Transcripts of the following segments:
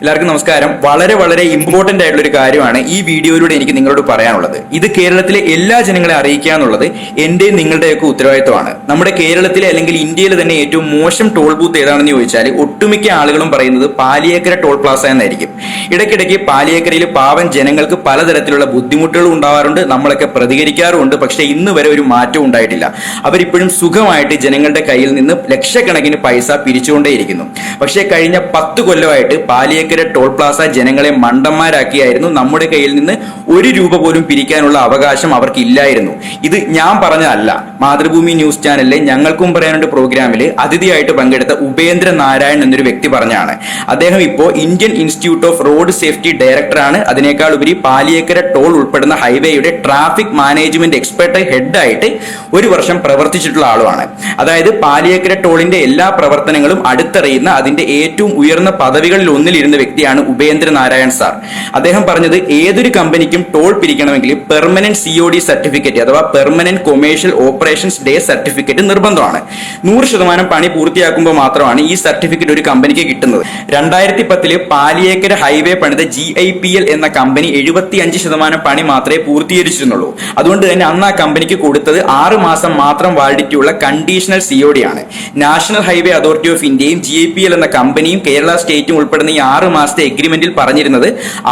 എല്ലാവർക്കും നമസ്കാരം. വളരെ വളരെ ഇമ്പോർട്ടന്റ് ആയിട്ടുള്ള ഒരു കാര്യമാണ് ഈ വീഡിയോയിലൂടെ എനിക്ക് നിങ്ങളോട് പറയാനുള്ളത്. ഇത് കേരളത്തിലെ എല്ലാ ജനങ്ങളെ അറിയിക്കുക എന്നുള്ളത് എന്റെയും നിങ്ങളുടെയൊക്കെ ഉത്തരവാദിത്വമാണ്. നമ്മുടെ കേരളത്തിലെ അല്ലെങ്കിൽ ഇന്ത്യയിലെ തന്നെ ഏറ്റവും മോശം ടോൾ ബൂത്ത് ഏതാണെന്ന് ചോദിച്ചാൽ ഒട്ടുമിക്ക ആളുകളും പറയുന്നത് പാലിയേക്കര ടോൾ പ്ലാസ എന്നായിരിക്കും. ഇടയ്ക്കിടയ്ക്ക് പാലിയേക്കരയിൽ പാവൻ ജനങ്ങൾക്ക് പലതരത്തിലുള്ള ബുദ്ധിമുട്ടുകൾ ഉണ്ടാവാറുണ്ട് നമ്മളൊക്കെ പ്രതികരിക്കാറുമുണ്ട് പക്ഷേ ഇന്ന് വരെ ഒരു മാറ്റം ഉണ്ടായിട്ടില്ല. അവരിപ്പോഴും സുഖമായിട്ട് ജനങ്ങളുടെ കയ്യിൽ നിന്ന് ലക്ഷക്കണക്കിന് പൈസ പിരിച്ചുകൊണ്ടേയിരിക്കുന്നു. പക്ഷേ കഴിഞ്ഞ പത്ത് കൊല്ലമായിട്ട് പാലിയേക്കര ടോൾ പ്ലാസ ജനങ്ങളെ മണ്ടന്മാരാക്കിയായിരുന്നു. നമ്മുടെ കയ്യിൽ നിന്ന് ഒരു രൂപ പോലും പിരിക്കാനുള്ള അവകാശം അവർക്കില്ലായിരുന്നു. ഇത് ഞാൻ പറഞ്ഞതല്ല. മാതൃഭൂമി ന്യൂസ് ചാനലിലെ ഞങ്ങൾക്കും പറയാനുണ്ട് പ്രോഗ്രാമിൽ അതിഥിയായിട്ട് പങ്കെടുത്ത ഉപേന്ദ്ര നാരായൺ എന്നൊരു വ്യക്തി പറഞ്ഞാണ്. അദ്ദേഹം ഇപ്പോൾ Indian institute of road safety ഡയറക്ടറാണ്. അതിനേക്കാൾ ഉപരി പാലിയേക്കര ടോൾ ഉൾപ്പെടുന്ന ഹൈവേയുടെ ട്രാഫിക് മാനേജ്മെന്റ് എക്സ്പെർട്ട് ഹെഡായിട്ട് ഒരു വർഷം പ്രവർത്തിച്ചിട്ടുള്ള ആളുമാണ്. അതായത് പാലിയേക്കര ടോളിന്റെ എല്ലാ പ്രവർത്തനങ്ങളും അടുത്തറിയുന്ന അതിന്റെ ഏറ്റവും ഉയർന്ന പദവികളിൽ ഒന്നിലിരുന്ന വ്യക്തിയാണ് ഉപേന്ദ്ര നാരായൺ സാർ. അദ്ദേഹം പറഞ്ഞത് ഏതൊരു കമ്പനിക്കും toll പിരിക്കണമെങ്കിൽ permanent C O D certificate അഥവാ permanent commercial operations day certificate നിർബന്ധമാണ്. നൂറ് ശതമാനം പണി പൂർത്തിയാക്കുമ്പോൾ മാത്രമാണ് ഈ സർട്ടിഫിക്കറ്റ് ഒരു കമ്പനിക്ക് കിട്ടുന്നത്. രണ്ടായിരത്തി പത്തിൽ പാലിയേക്കർ ഹൈവേ പണിത ജി ഐ പി എൽ എന്ന കമ്പനി എഴുപത്തി അഞ്ച് ശതമാനം പണി മാത്രമേ പൂർത്തീകരിച്ചിരുന്നുള്ളൂ. അതുകൊണ്ട് തന്നെ അന്ന് ആ കമ്പനിക്ക് കൊടുത്തത് ആറ് മാസം മാത്രം വാലിഡിറ്റി ഉള്ള കണ്ടീഷണൽ സി ഒ ഡി ആണ്. നാഷണൽ ഹൈവേ അതോറിറ്റി ഓഫ് ഇന്ത്യയും ജി ഐ പി എൽ എന്ന കമ്പനിയും കേരള സ്റ്റേറ്റും ഉൾപ്പെടുന്ന ഈ ആറ് മാസത്തെ എഗ്രിമെന്റിൽ പറഞ്ഞിരുന്നത്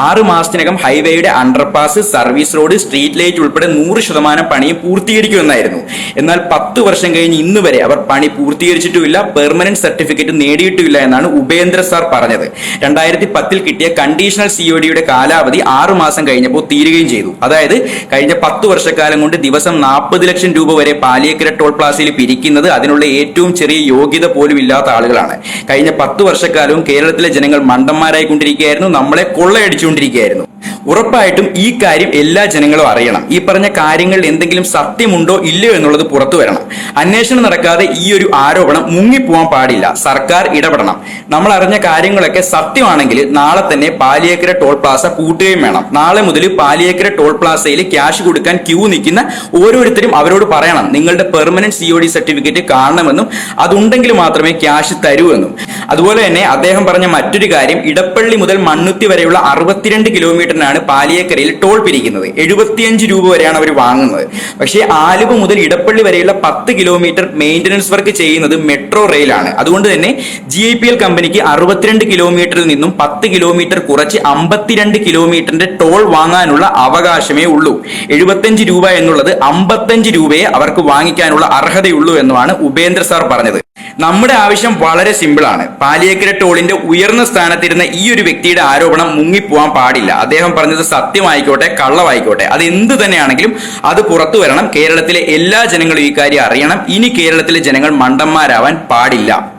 ആറ് മാസത്തിനകം ഹൈവേയുടെ underpass service road street light ഉൾപ്പെടെ നൂറ് ശതമാനം പണിയും പൂർത്തീകരിക്കുമെന്നായിരുന്നു. എന്നാൽ പത്ത് വർഷം കഴിഞ്ഞ് ഇന്ന് വരെ അവർ പണി പൂർത്തീകരിച്ചിട്ടുമില്ല പെർമനന്റ് സർട്ടിഫിക്കറ്റ് നേടിയിട്ടുമില്ല എന്നാണ് ഉപേന്ദ്ര സാർ പറഞ്ഞത്. രണ്ടായിരത്തി പത്തിൽ കിട്ടിയ കണ്ടീഷണൽ സിഒഡിയുടെ കാലാവധി ആറു മാസം കഴിഞ്ഞപ്പോൾ തീരുകയും ചെയ്തു. അതായത് കഴിഞ്ഞ പത്ത് വർഷക്കാലം കൊണ്ട് ദിവസം നാൽപ്പത് ലക്ഷം രൂപ വരെ പാലിയേക്കര ടോൾ പ്ലാസയിൽ പിരിക്കുന്നത് അതിനുള്ള ഏറ്റവും ചെറിയ യോഗ്യത പോലും ഇല്ലാത്ത ആളുകളാണ്. കഴിഞ്ഞ പത്ത് വർഷക്കാലവും കേരളത്തിലെ ജനങ്ങൾ മണ്ടന്മാരായിക്കൊണ്ടിരിക്കുകയായിരുന്നു നമ്മളെ കൊള്ളയടിച്ചുകൊണ്ടിരിക്കുകയായിരുന്നു. ഉറപ്പായിട്ടും ഈ കാര്യം എല്ലാ ജനങ്ങളും അറിയണം. ഈ പറഞ്ഞ കാര്യങ്ങളിൽ എന്തെങ്കിലും സത്യമുണ്ടോ ഇല്ലയോ എന്നുള്ളത് പുറത്തു വരണം. അന്വേഷണം നടക്കാതെ ഈ ഒരു ആരോപണം മുങ്ങിപ്പോവാൻ പാടില്ല. സർക്കാർ ഇടപെടണം. നമ്മൾ അറിഞ്ഞ കാര്യങ്ങളൊക്കെ സത്യമാണെങ്കിൽ നാളെ തന്നെ പാലിയേക്കര ടോൾ പ്ലാസ പൂട്ടുകയും വേണം. നാളെ മുതൽ പാലിയേക്കര ടോൾ പ്ലാസയിൽ ക്യാഷ് കൊടുക്കാൻ ക്യൂ നിൽക്കുന്ന ഓരോരുത്തരും അവരോട് പറയണം. നിങ്ങളുടെ പെർമനന്റ് സി സർട്ടിഫിക്കറ്റ് കാണണമെന്നും അതുണ്ടെങ്കിൽ മാത്രമേ ക്യാഷ് തരൂ എന്നും. അതുപോലെ തന്നെ അദ്ദേഹം പറഞ്ഞ മറ്റൊരു കാര്യം ഇടപ്പള്ളി മുതൽ മണ്ണുത്തി വരെയുള്ള അറുപത്തിരണ്ട് കിലോമീറ്ററിനാണ് പാലിയേക്കരയിൽ ടോൾ പിരിക്കുന്നത്. എഴുപത്തിയഞ്ച് രൂപ വരെയാണ് അവർ വാങ്ങുന്നത്. പക്ഷേ ആലുവ മുതൽ ഇടപ്പള്ളി വരെയുള്ള പത്ത് കിലോമീറ്റർ മെയിന്റനൻസ് വർക്ക് ചെയ്യുന്നത് മെട്രോ റെയിലാണ്. അതുകൊണ്ട് തന്നെ ജി ഐ പി എൽ കമ്പനിക്ക് അറുപത്തിരണ്ട് കിലോമീറ്ററിൽ നിന്നും പത്ത് കിലോമീറ്റർ കുറച്ച് അമ്പത്തിരണ്ട് കിലോമീറ്ററിന്റെ ടോൾ വാങ്ങാനുള്ള അവകാശമേ ഉള്ളൂ. എഴുപത്തഞ്ച് രൂപ എന്നുള്ളത് അമ്പത്തഞ്ച് രൂപയെ അവർക്ക് വാങ്ങിക്കാനുള്ള അർഹതയുള്ളൂ എന്നാണ് ഉപേന്ദ്ര സാർ പറഞ്ഞത്. നമ്മുടെ ആവശ്യം വളരെ സിമ്പിളാണ് പാലിയേക്കര ടോളിന്റെ ഉയർന്ന സ്ഥാനത്തിരുന്ന ഈ ഒരു വ്യക്തിയുടെ ആരോപണം മുങ്ങിപ്പോവാൻ പാടില്ല. അദ്ദേഹം പറഞ്ഞത് സത്യമായിക്കോട്ടെ കള്ളമായിക്കോട്ടെ. അത് എന്ത് തന്നെയാണെങ്കിലും അത് പുറത്തു വരണം. കേരളത്തിലെ എല്ലാ ജനങ്ങളും ഈ കാര്യം അറിയണം. ഇനി കേരളത്തിലെ ജനങ്ങൾ മണ്ടന്മാരാവാൻ പാടില്ല.